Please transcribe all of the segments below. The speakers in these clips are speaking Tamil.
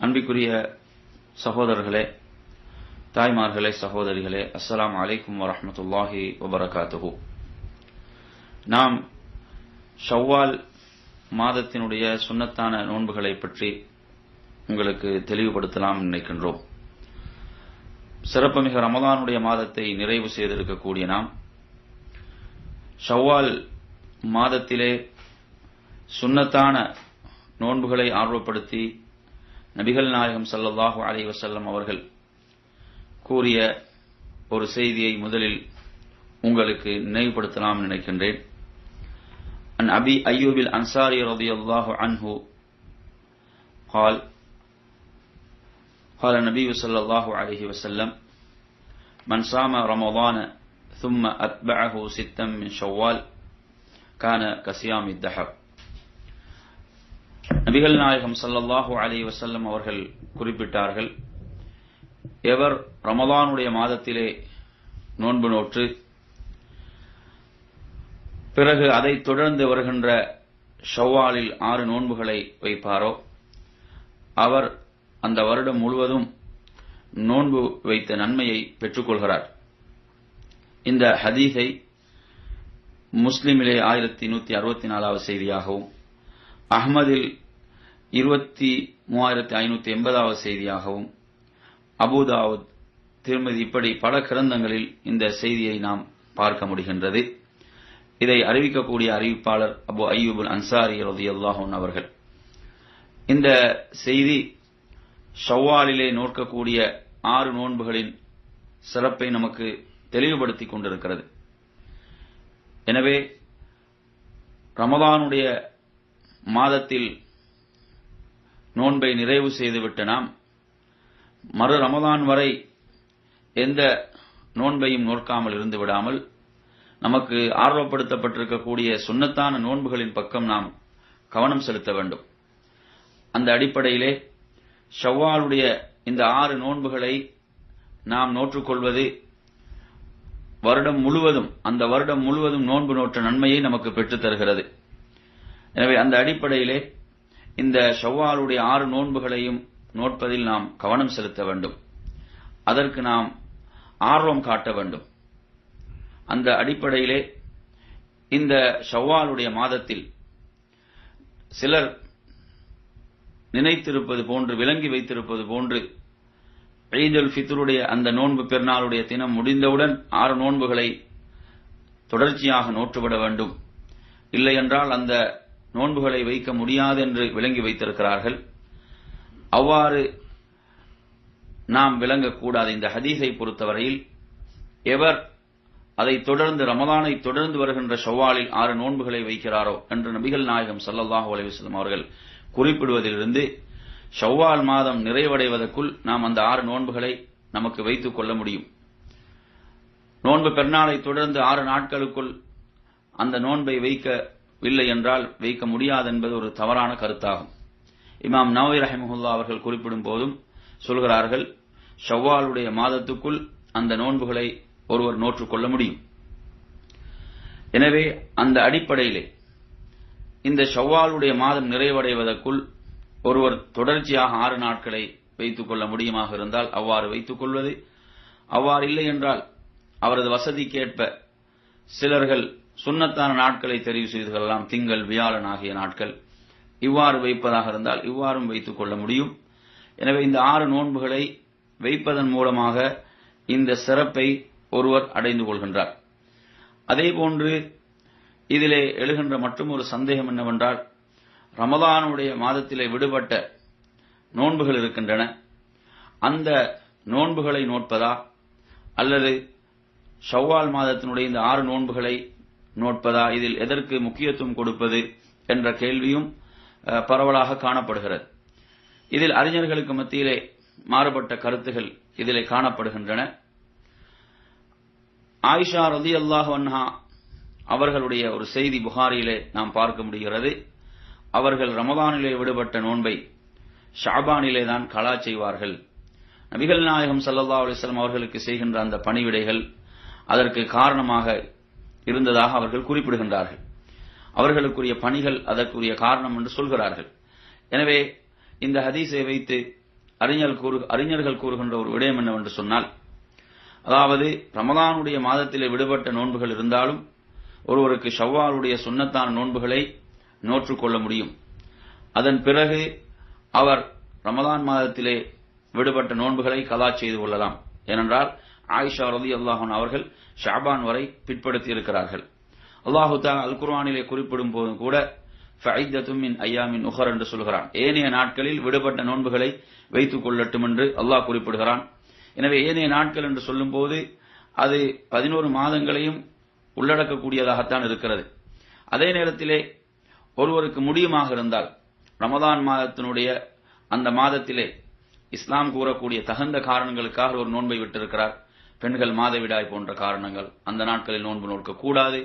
அன்பிக்குரிய சகோதரர்களே தாய்மார்களே சகோதரிகளே அஸ்லாம் அலைக்கும் வரமத்துல்லாஹி வபரகாத்துஹு. நாம் ஷவ்வால் மாதத்தினுடைய சுன்னத்தான நோன்புகளை பற்றி உங்களுக்கு தெளிவுபடுத்தலாம் நினைக்கின்றோம். சிறப்புமிக ரமதானுடைய மாதத்தை நிறைவு செய்திருக்கக்கூடிய நாம் ஷவ்வால் மாதத்திலே சுண்ணத்தான நோன்புகளை ஆர்வப்படுத்தி நபிகள் நாயகம் ஸல்லல்லாஹு அலைஹி வஸல்லம் அவர்கள் கூறிய ஒரு செய்தியை முதலில் உங்களுக்கு நினைவுபடுத்தலாம் நினைக்கின்றேன் عن أبي أيوب الأنصاري رضي الله عنه قال قال النبي صلى الله عليه وسلم من صام رمضان ثم أتبعه ستا من شوال كان كصيام الدهر நபிகள் நாயகம் சல்லல்லாஹு அலி வசல்லம் அவர்கள் குறிப்பிட்டார்கள் எவர் ரமதானுடைய மாதத்திலே நோன்பு நோற்று பிறகு அதைத் தொடர்ந்து வருகின்ற ஷவ்வாலில் ஆறு நோன்புகளை வைப்பாரோ? அவர் அந்த வருடம் முழுவதும் நோன்பு வைத்த நன்மையை பெற்றுக்கொள்கிறார். இந்த ஹதீஸை முஸ்லிமிலே ஆயிரத்தி நூத்தி அறுபத்தி நாலாவது செய்தியாகவும் அஹ்மதில் இருபத்தி மூவாயிரத்தி ஐநூத்தி எண்பதாவது செய்தியாகவும் அபுதாவுத் திருமதி இப்படி பல கிரந்தங்களில் இந்த செய்தியை நாம் பார்க்க முடிகின்றது. இதை அறிவிக்கக்கூடிய அறிவிப்பாளர் அபு ஐயூபுல் அன்சாரி ரதியல்லாஹூன் அவர்கள். இந்த செய்தி ஷவ்வாலிலே நோக்கக்கூடிய ஆறு நோன்புகளின் சிறப்பை நமக்கு தெளிவுபடுத்திக் கொண்டிருக்கிறது. எனவே ரமதானுடைய மாதத்தில் நோன்பை நிறைவு செய்துவிட்ட நாம். மறு ரமதான் வரை எந்த நோன்பையும் நோக்காமல் இருந்து விடாமல் நமக்கு ஆர்வப்படுத்தப்பட்டிருக்கக்கூடிய சுன்னத்தான நோன்புகளின் பக்கம் நாம் கவனம் செலுத்த வேண்டும். அந்த அடிப்படையிலே ஷவ்வாலுடைய இந்த ஆறு நோன்புகளை நாம் நோற்றுக்கொள்வது வருடம் முழுவதும் அந்த வருடம் முழுவதும் நோன்பு நோற்ற நன்மையை நமக்கு பெற்றுத் தருகிறது எனவே அந்த அடிப்படையிலே இந்த ஷவ்வாலுடைய ஆறு நோன்புகளையும் நோட்பதில் நாம் கவனம் செலுத்த வேண்டும். அதற்கு நாம் ஆர்வம் காட்ட வேண்டும். அந்த அடிப்படையிலே இந்த ஷவ்வாலுடைய மாதத்தில் சிலர் நினைத்திருப்பது போன்று விளங்கி வைத்திருப்பது போன்று ஈதுல் ஃபித்ருடைய அந்த நோன்பு பெருநாளுடைய தினம் முடிந்தவுடன் ஆறு நோன்புகளை தொடர்ச்சியாக நோற்றுவிட வேண்டும். இல்லையென்றால் அந்த நோன்புகளை வைக்க முடியாது என்று விளங்கி வைத்திருக்கிறார்கள். அவ்வாறு நாம் விளங்கக்கூடாது. இந்த ஹதீஸை பொறுத்தவரையில் எவர் அதை தொடர்ந்து ரமதானை தொடர்ந்து வருகின்ற ஷவ்வாலில் ஆறு நோன்புகளை வைக்கிறாரோ என்று நபிகள் நாயகம் சல்லல்லாஹு அலைவசம் அவர்கள் குறிப்பிடுவதிலிருந்து ஷவ்வால் மாதம் நிறைவடைவதற்குள் நாம் அந்த ஆறு நோன்புகளை நமக்கு வைத்துக் கொள்ள முடியும். நோன்பு பெருநாளை தொடர்ந்து ஆறு நாட்களுக்குள் அந்த நோன்பை வைக்க இல்லை என்றால் வைக்க முடியாது என்பது ஒரு தவறான கருத்தாகும். இமாம் நவீ ரஹிமஹுல்லா அவர்கள் குறிப்பிடும் போதும் சொல்கிறார்கள் ஷவ்வாலுடைய மாதத்துக்குள் அந்த நோன்புகளை ஒருவர் நோற்றுக்கொள்ள முடியும். எனவே அந்த அடிப்படையிலே இந்த ஷவ்வாலுடைய மாதம் நிறைவடைவதற்குள் ஒருவர் தொடர்ச்சியாக ஆறு நாட்களை வைத்துக் கொள்ள முடியுமாக இருந்தால் அவ்வாறு வைத்துக் கொள்வது. அவ்வாறு இல்லை என்றால் அவரது வசதிக்கேற்ப சிலர்கள் சுண்ணத்தான நாட்களை தெரிவு செய்து கொள்ளலாம் திங்கள் வியாழன் ஆகிய நாட்கள். இவ்வாறு வைப்பதாக இருந்தால் இவ்வாறும் வைத்துக் கொள்ள முடியும். எனவே இந்த ஆறு நோன்புகளை வைப்பதன் மூலமாக இந்த சிறப்பை ஒருவர் அடைந்து கொள்கின்றார். அதேபோன்று இதிலே எழுகின்ற மற்றும் ஒரு சந்தேகம் என்னவென்றால் ரமதானுடைய மாதத்திலே விடுபட்ட நோன்புகள் இருக்கின்றன. அந்த நோன்புகளை நோட்பதா அல்லது ஷவ்வால் மாதத்தினுடைய இந்த ஆறு நோன்புகளை நோட்பதா? இதில் எதற்கு முக்கியத்துவம் கொடுப்பது என்ற கேள்வியும் பரவலாக காணப்படுகிறது. இதில் அறிஞர்களுக்கு மத்தியிலே மாறுபட்ட கருத்துகள் இதிலே காணப்படுகின்றன. ஆயிஷா ரதி அல்லாஹ் அன்ஹா அவர்களுடைய ஒரு செய்தி புகாரியிலே நாம் பார்க்க முடிகிறது. அவர்கள் ரமதானிலே விடுபட்ட நோன்பை ஷாபானிலே தான் கலா செய்வார்கள். நபிகள் நாயகம் சல்லா அலிஸ்லாம் அவர்களுக்கு செய்கின்ற அந்த பணிவிடைகள் அதற்கு காரணமாக இருந்ததாக அவர்கள் குறிப்பிடுகின்றார்கள். அவர்களுக்குரிய பணிகள் அதற்குரிய காரணம் என்று சொல்கிறார்கள். எனவே இந்த ஹதீஸை வைத்து அறிஞர் கூறு அறிஞர்கள் கூறுகின்ற ஒரு விடயம் என்னவென்று சொன்னால் அதாவது ரமதானுடைய மாதத்திலே விடுபட்ட நோன்புகள் இருந்தாலும் ஒருவருக்கு ஷவ்வாருடைய சுண்ணத்தான நோன்புகளை நோற்றுக்கொள்ள முடியும். அதன் பிறகு அவர் ரமதான் மாதத்திலே விடுபட்ட நோன்புகளை கலா செய்து கொள்ளலாம். ஏனென்றால் ஆயிஷா ரதி அல்லாஹன் அவர்கள் ஷாபான் வரை பிற்படுத்தி இருக்கிறார்கள். அல்லாஹு தா அல் குர்வானிலே குறிப்பிடும் போது கூட மின் ஐயாமின் உஹர் என்று சொல்கிறான். ஏனைய நாட்களில் விடுபட்ட நோன்புகளை வைத்துக் கொள்ளட்டும் என்று அல்லாஹ் குறிப்பிடுகிறான். எனவே ஏனைய நாட்கள் என்று சொல்லும்போது அது பதினோரு மாதங்களையும் உள்ளடக்கக்கூடியதாகத்தான் இருக்கிறது. அதே நேரத்திலே ஒருவருக்கு முடியுமாக இருந்தால் ரமதான் மாதத்தினுடைய அந்த மாதத்திலே இஸ்லாம் கூறக்கூடிய தகுந்த காரணங்களுக்காக ஒரு நோன்பை விட்டிருக்கிறார். பெண்கள் மாதவிடாய் போன்ற காரணங்கள் அந்த நாட்களில் நோன்பு நோக்க கூடாது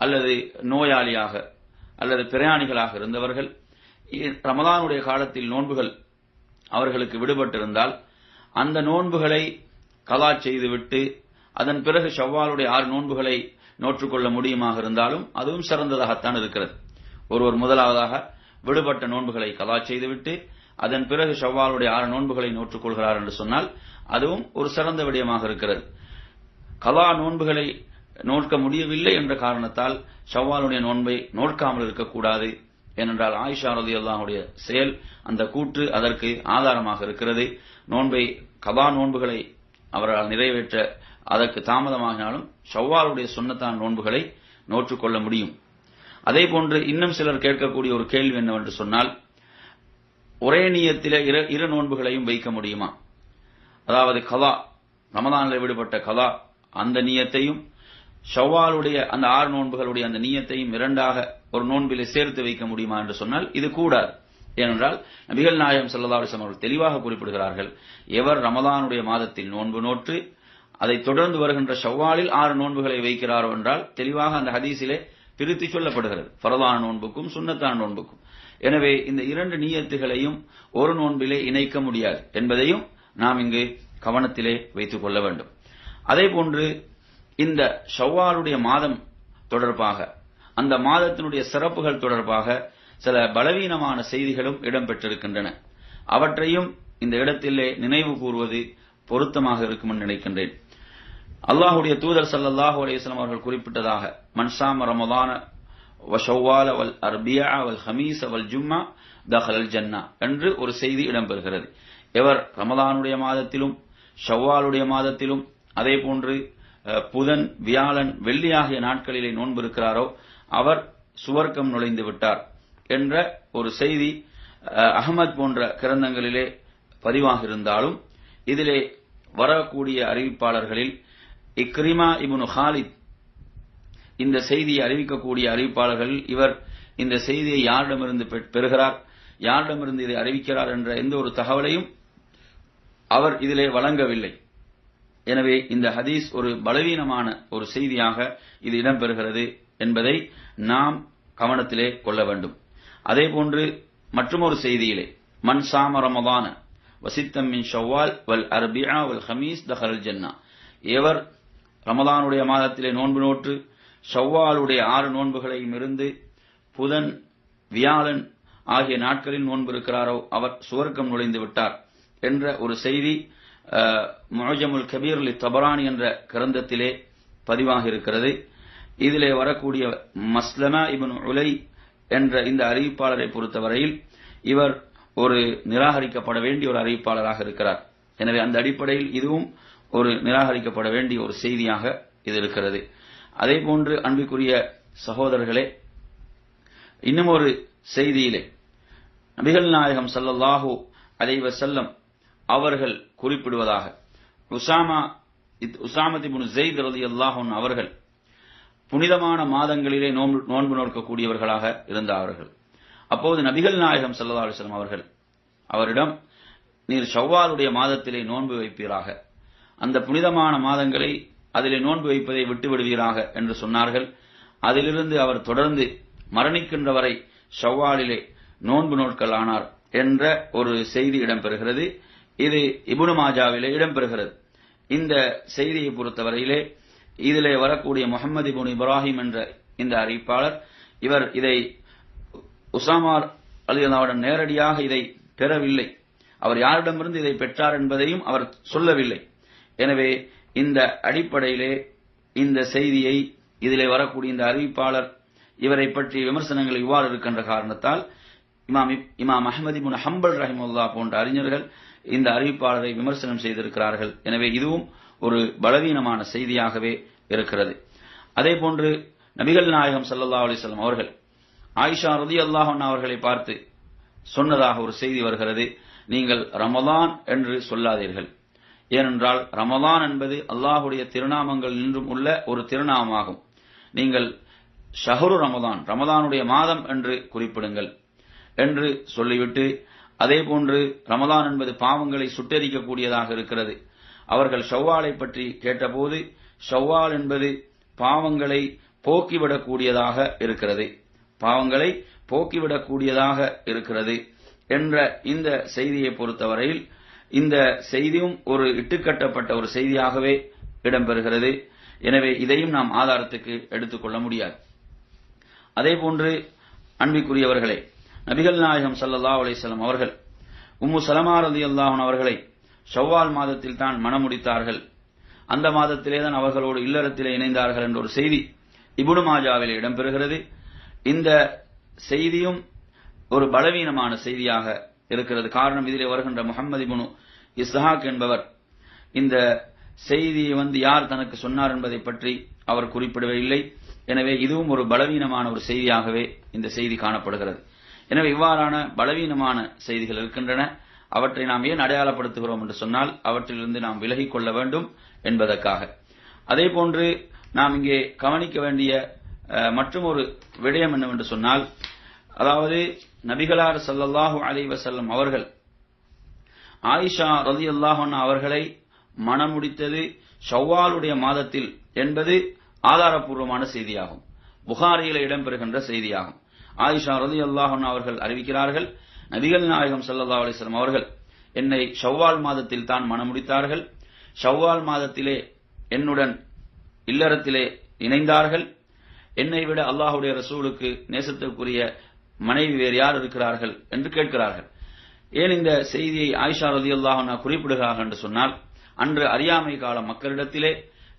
அல்லது நோயாளியாக அல்லது பிரயாணிகளாக இருந்தவர்கள் ரமதானுடைய காலத்தில் நோன்புகள் அவர்களுக்கு விடுபட்டிருந்தால் அந்த நோன்புகளை கலா செய்துவிட்டு அதன் பிறகு ஷவ்வாலுடைய ஆறு நோன்புகளை நோற்றுக்கொள்ள முடியுமாக இருந்தாலும் அதுவும் சிறந்ததாகத்தான் இருக்கிறது. ஒருவர் முதலாவதாக விடுபட்ட நோன்புகளை கலா செய்துவிட்டு அதன் பிறகு ஷவ்வாலுடைய ஆறு நோன்புகளை நோற்றுக்கொள்கிறார் என்று சொன்னால் அதுவும் ஒரு சிறந்த விடயமாக இருக்கிறது. கலா நோன்புகளை நோட்க முடியவில்லை என்ற காரணத்தால் ஷவ்வாலுடைய நோன்பை நோட்காமல் இருக்கக்கூடாது ஏனென்றால் ஆயிஷா ரதி அல்லாஹுடைய செயல் அந்த கூற்று அதற்கு ஆதாரமாக இருக்கிறது. நோன்பை கபா நோன்புகளை அவரால் நிறைவேற்ற அதற்கு தாமதமாகினாலும் ஷவ்வாலுடைய சுண்ணத்தான் நோன்புகளை நோற்றுக்கொள்ள முடியும். அதே போன்று இன்னும் சிலர் கேட்கக்கூடிய ஒரு கேள்வி என்னவென்று சொன்னால் ஒரே நீயத்தில் இரு இரு நோன்புகளையும் வைக்க முடியுமா? அதாவது கலா ரமதானில் விடுபட்ட கலா அந்த நீயத்தையும் ஷவ்வாலுடைய அந்த ஆறு நோன்புகளுடைய அந்த நீயத்தையும் இரண்டாக ஒரு நோன்பிலே சேர்த்து வைக்க முடியுமா என்று சொன்னால் இது கூடாது. ஏனென்றால் நபிகள் நாயகம் சல்லா அலிஸ்லாம் அவர்கள் தெளிவாக குறிப்பிடுகிறார்கள் எவர் ரமதானுடைய மாதத்தில் நோன்பு நோற்று அதை தொடர்ந்து வருகின்ற ஷவ்வாலில் ஆறு நோன்புகளை வைக்கிறாரோ என்றால் தெளிவாக அந்த ஹதீஸிலே பிரித்து சொல்லப்படுகிறது. ஃபரதான நோன்புக்கும் சுண்ணத்தான நோன்புக்கும். எனவே இந்த இரண்டு நீயத்துகளையும் ஒரு நோன்பிலே இணைக்க முடியாது என்பதையும் நாம் இங்கு கவனத்திலே வைத்துக் கொள்ள வேண்டும். அதே போன்று இந்த ஷவ்வாலுடைய மாதம் தொடர்பாக அந்த மாதத்தினுடைய சிறப்புகள் தொடர்பாக சில பலவீனமான செய்திகளும் இடம்பெற்றிருக்கின்றன. அவற்றையும் இந்த இடத்திலே நினைவு கூறுவது பொருத்தமாக இருக்கும் என்று நினைக்கின்றேன். அல்லாஹுடைய தூதர் சல்லாஹூ அலையம் அவர்கள் குறிப்பிட்டதாக மன்சாம ரமதான வஷவ்வால வல் அர்பியா வல் ஹமீஸ் வல் ஜும்மா தஹல் ஜன்னா என்று ஒரு செய்தி இடம்பெறுகிறது. எவர் ரமதானுடைய மாதத்திலும் ஷவ்வாலுடைய மாதத்திலும் அதே போன்று புதன் வியாழன் வெள்ளி ஆகிய நாட்களிலே நோன்பு இருக்கிறாரோ அவர் சுவர்க்கம் நுழைந்து விட்டார் என்ற ஒரு செய்தி அகமத் போன்ற கிரந்தங்களிலே பதிவாக இருந்தாலும் இதிலே வரக்கூடிய அறிவிப்பாளர்களில் இக்ரிமா இபுனு ஹாலித் இந்த செய்தியை அறிவிக்கக்கூடிய அறிவிப்பாளர்கள் இவர் இந்த செய்தியை யாரிடமிருந்து பெறுகிறார் யாரிடமிருந்து இதை அறிவிக்கிறார் என்ற எந்த ஒரு தகவலையும் அவர் இதிலே வழங்கவில்லை. எனவே இந்த ஹதீஸ் ஒரு பலவீனமான ஒரு செய்தியாக இது இடம்பெறுகிறது என்பதை நாம் கவனத்திலே கொள்ள வேண்டும். அதே போன்று மற்றொரு செய்தியிலே மன் சாம ரமதான வசித்தம் மின் ஷவ்வால் வல் அர்பியா வல் ஹமீஸ் தஹரல் ஜன்னா. எவர் ரமதானுடைய மாதத்திலே நோன்பு நோற்று ஷவ்வாலுடைய ஆறு நோன்புகளையும் இருந்து புதன் வியாழன் ஆகிய நாட்களில் நோன்பு இருக்கிறாரோ அவர் சுவர்க்கம் நுழைந்து விட்டார் என்ற ஒரு செய்தி முஜமுல் கபீர் அலி தபரானி என்ற கிரந்தத்திலே பதிவாக இருக்கிறது. இதிலே வரக்கூடிய மஸ்லமா இபன் உலை என்ற இந்த அறிவிப்பாளரை பொறுத்தவரையில் இவர் ஒரு நிராகரிக்கப்பட வேண்டிய ஒரு அறிவிப்பாளராக இருக்கிறார். எனவே அந்த அடிப்படையில் இதுவும் ஒரு நிராகரிக்கப்பட வேண்டிய ஒரு செய்தியாக இது இருக்கிறது. அதே போன்று அன்புக்குரிய சகோதரர்களே இன்னும் ஒரு செய்தியிலே நபிகள் நாயகம் சல்லல்லாஹு அலைவ செல்லம் அவர்கள் குறிப்பிடுவதாக உசாமா உசாமதி முன் ஜெயித் ரதி அல்லாஹன் அவர்கள் புனிதமான மாதங்களிலே நோன்பு நோன்பு நோக்கக்கூடியவர்களாக இருந்தார்கள். அப்போது நபிகள் நாயகம் சல்லா அலிஸ்லாம் அவர்கள் அவரிடம் நீர் ஷவ்வாலுடைய மாதத்திலே நோன்பு வைப்பீராக. அந்த புனிதமான மாதங்களை அதிலே நோன்பு வைப்பதை விட்டு விடுவீராக என்று சொன்னார்கள். அதிலிருந்து அவர் தொடர்ந்து மரணிக்கின்ற வரை ஷவ்வாலிலே நோன்பு நோட்கள் ஆனார் என்ற ஒரு செய்தி இடம்பெறுகிறது. இது இபுனு மாஜாவிலே இடம்பெறுகிறது. இந்த செய்தியை பொறுத்தவரையிலே இதிலே வரக்கூடிய முகமது இபுன் இப்ராஹிம் என்ற இந்த அறிவிப்பாளர் இவர் இதை உசாமார் அலியல்லாவுடன் நேரடியாக இதை பெறவில்லை. அவர் யாரிடமிருந்து இதை பெற்றார் என்பதையும் அவர் சொல்லவில்லை. எனவே இந்த அடிப்படையிலே இந்த செய்தியை இதிலே வரக்கூடிய இந்த அறிவிப்பாளர் இவரை பற்றிய விமர்சனங்கள் இவ்வாறு இருக்கின்ற காரணத்தால் இமாம் இமாம் அஹமதி முன் ஹம்பல் ரஹிமுல்லா போன்ற அறிஞர்கள் இந்த அறிவிப்பாளரை விமர்சனம் செய்திருக்கிறார்கள். எனவே இதுவும் ஒரு பலவீனமான செய்தியாகவே இருக்கிறது. அதே போன்று நபிகள் நாயகம் சல்லா அலிஸ்லாம் அவர்கள் ஆயிஷா ரதி அல்லாஹன் அவர்களை பார்த்து சொன்னதாக ஒரு செய்தி வருகிறது. நீங்கள் ரமதான் என்று சொல்லாதீர்கள். ஏனென்றால் ரமதான் என்பது அல்லாஹுடைய திருநாமங்கள் நின்றும் உள்ள ஒரு திருநாமமாகும். நீங்கள் ஷஹரு ரமதான் ரமதானுடைய மாதம் என்று குறிப்பிடுங்கள் என்று சொல்லிவிட்டு அதே போன்று ரமதான் என்பது பாவங்களை சுட்டெரிக்கக்கூடியதாக இருக்கிறது. அவர்கள் ஷவ்வாலை பற்றி கேட்டபோது ஷவ்வால் என்பது பாவங்களை போக்கிவிடக்கூடியதாக இருக்கிறது. பாவங்களை போக்கிவிடக்கூடியதாக இருக்கிறது என்ற இந்த செய்தியை பொறுத்தவரையில் இந்த செய்தியும் ஒரு இட்டுக்கட்டப்பட்ட ஒரு செய்தியாகவே இடம்பெறுகிறது. எனவே இதையும் நாம் ஆதாரத்துக்கு எடுத்துக்கொள்ள முடியாது. அதே போன்று அன்பிற்குரியவர்களே நபிகள் நாயகம் சல்லா அலிசல்லாம் அவர்கள் உம்மு சலமா ரதி அல்லாஹன் அவர்களை ஷவ்வால் மாதத்தில் தான் மணமுடித்தார்கள் அந்த மாதத்திலே தான் அவர்களோடு இல்லறத்திலே இணைந்தார்கள் என்ற ஒரு செய்தி இபுனு மாஜாவில் இடம்பெறுகிறது. இந்த செய்தியும் ஒரு பலவீனமான செய்தியாக இருக்கிறது. காரணம் இதிலே வருகின்ற முகம்மது முனு இஸ்ஹாக் என்பவர் இந்த செய்தியை வந்து யார் தனக்கு சொன்னார் என்பதை பற்றி அவர் குறிப்பிடவே இல்லை எனவே இதுவும் ஒரு பலவீனமான ஒரு செய்தியாகவே இந்த செய்தி காணப்படுகிறது. எனவே இவ்வாறான பலவீனமான செய்திகள் இருக்கின்றன. அவற்றை நாம் ஏன் அடையாளப்படுத்துகிறோம் என்று சொன்னால் அவற்றிலிருந்து நாம் விலகிக் கொள்ள வேண்டும் என்பதற்காக. அதே போன்று நாம் இங்கே கவனிக்க வேண்டிய மற்றும் ஒரு விடயம் என்னவென்று சொன்னால் அதாவது நபிகளார் சல்லல்லாஹு அலைவசல்லம் அவர்கள் ஆயிஷா ரதி அல்லாஹன் அவர்களை முடித்தது ஷவ்வாலுடைய மாதத்தில் என்பது ஆதாரப்பூர்வமான செய்தியாகும். புகாரியில இடம்பெறுகின்ற செய்தியாகும். ஆயிஷா ரதி அல்லாஹன் அவர்கள் அறிவிக்கிறார்கள் நபிகள் நாயகம் சல்லா அலிஸ்லாம் அவர்கள் என்னை ஷவ்வால் மாதத்தில் தான் மனமுடித்தார்கள் ஷவ்வால் மாதத்திலே என்னுடன் இல்லறத்திலே இணைந்தார்கள். என்னை விட அல்லாஹுடைய ரசூலுக்கு நேசத்திற்குரிய மனைவி வேறு யார் இருக்கிறார்கள் என்று கேட்கிறார்கள். ஏன் இந்த செய்தியை ஆயிஷா ரதி அல்லாஹனா குறிப்பிடுகிறார்கள் என்று சொன்னால் அன்று அறியாமை கால மக்களிடத்திலே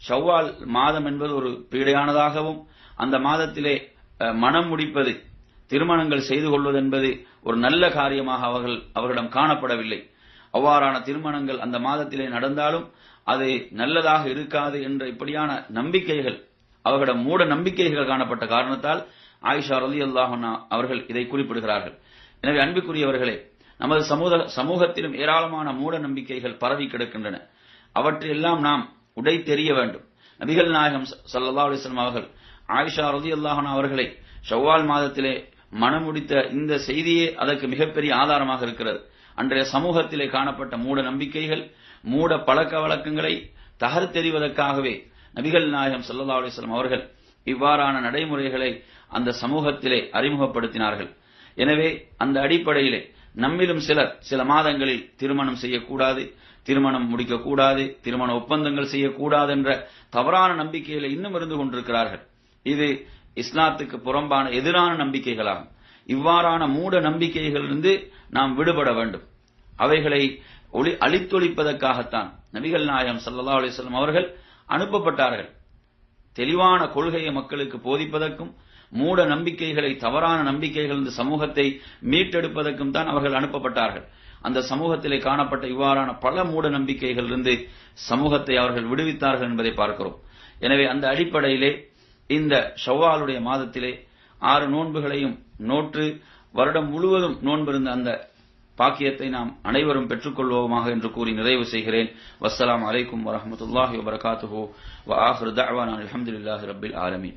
ஷவ்வால் மாதம் என்பது ஒரு பீடையானதாகவும் அந்த மாதத்திலே மனம் முடிப்பது திருமணங்கள் செய்து கொள்வது என்பது ஒரு நல்ல காரியமாக அவர்கள் அவர்களிடம் காணப்படவில்லை. அவ்வாறான திருமணங்கள் அந்த மாதத்திலே நடந்தாலும் அது நல்லதாக இருக்காது என்ற இப்படியான நம்பிக்கைகள் அவர்களிடம் மூட நம்பிக்கைகள் காணப்பட்ட காரணத்தால் ஆயிஷா ரலி அல்லாஹனா அவர்கள் இதை குறிப்பிடுகிறார்கள். எனவே அன்புக்குரியவர்களே நமது சமூக சமூகத்திலும் ஏராளமான மூட நம்பிக்கைகள் பரவி கிடக்கின்றன. அவற்றையெல்லாம் நாம் உடை தெரிய வேண்டும். நபிகள் நாயகம் சல்லா அலிஸ்லாம் அவர்கள் ஆயிஷா ரதி அல்லாஹன் அவர்களை ஷவ்வால் மாதத்திலே மனமுடித்த இந்த செய்தியே அதற்கு மிகப்பெரிய ஆதாரமாக இருக்கிறது. அன்றைய சமூகத்திலே காணப்பட்ட மூட நம்பிக்கைகள் மூட பழக்க வழக்கங்களை தகர்த்தெறிவதற்காகவே நபிகள் நாயகம் சல்லா அலிஸ்லாம் அவர்கள் இவ்வாறான நடைமுறைகளை அந்த சமூகத்திலே அறிமுகப்படுத்தினார்கள். எனவே அந்த அடிப்படையிலே நம்மிலும் சிலர் சில மாதங்களில் திருமணம் செய்யக்கூடாது திருமணம் முடிக்கக்கூடாது திருமண ஒப்பந்தங்கள் செய்யக்கூடாது என்ற தவறான நம்பிக்கையில இன்னும் இருந்து கொண்டிருக்கிறார்கள். இது இஸ்லாத்துக்கு புறம்பான எதிரான நம்பிக்கைகளாகும். இவ்வாறான மூட நம்பிக்கைகளிலிருந்து நாம் விடுபட வேண்டும். அவைகளை ஒளி அழித்தொழிப்பதற்காகத்தான் நபிகள் நாயகம் சல்லா அலிஸ்லாம் அவர்கள் அனுப்பப்பட்டார்கள். தெளிவான கொள்கையை மக்களுக்கு போதிப்பதற்கும் மூட நம்பிக்கைகளை தவறான நம்பிக்கைகள் இந்த சமூகத்தை மீட்டெடுப்பதற்கும் தான் அவர்கள் அனுப்பப்பட்டார்கள். அந்த சமூகத்திலே காணப்பட்ட இவ்வாறான பல மூட நம்பிக்கைகள் இருந்து சமூகத்தை அவர்கள் விடுவித்தார்கள் என்பதை பார்க்கிறோம். எனவே அந்த அடிப்படையிலே இந்த ஷவ்வாலுடைய மாதத்திலே ஆறு நோன்புகளையும் நோற்று வருடம் முழுவதும் நோன்பிருந்த அந்த பாக்கியத்தை நாம் அனைவரும் பெற்றுக்கொள்வோமாக என்று கூறி நிறைவு செய்கிறேன் வஸ்ஸலாம் அலைக்கும் வரஹமத்துல்லாஹி வபரகாத்துஹு வ ஆஹிரு தஅவானா அல்ஹம்துலில்லாஹி ரப்பில் ஆலமீன்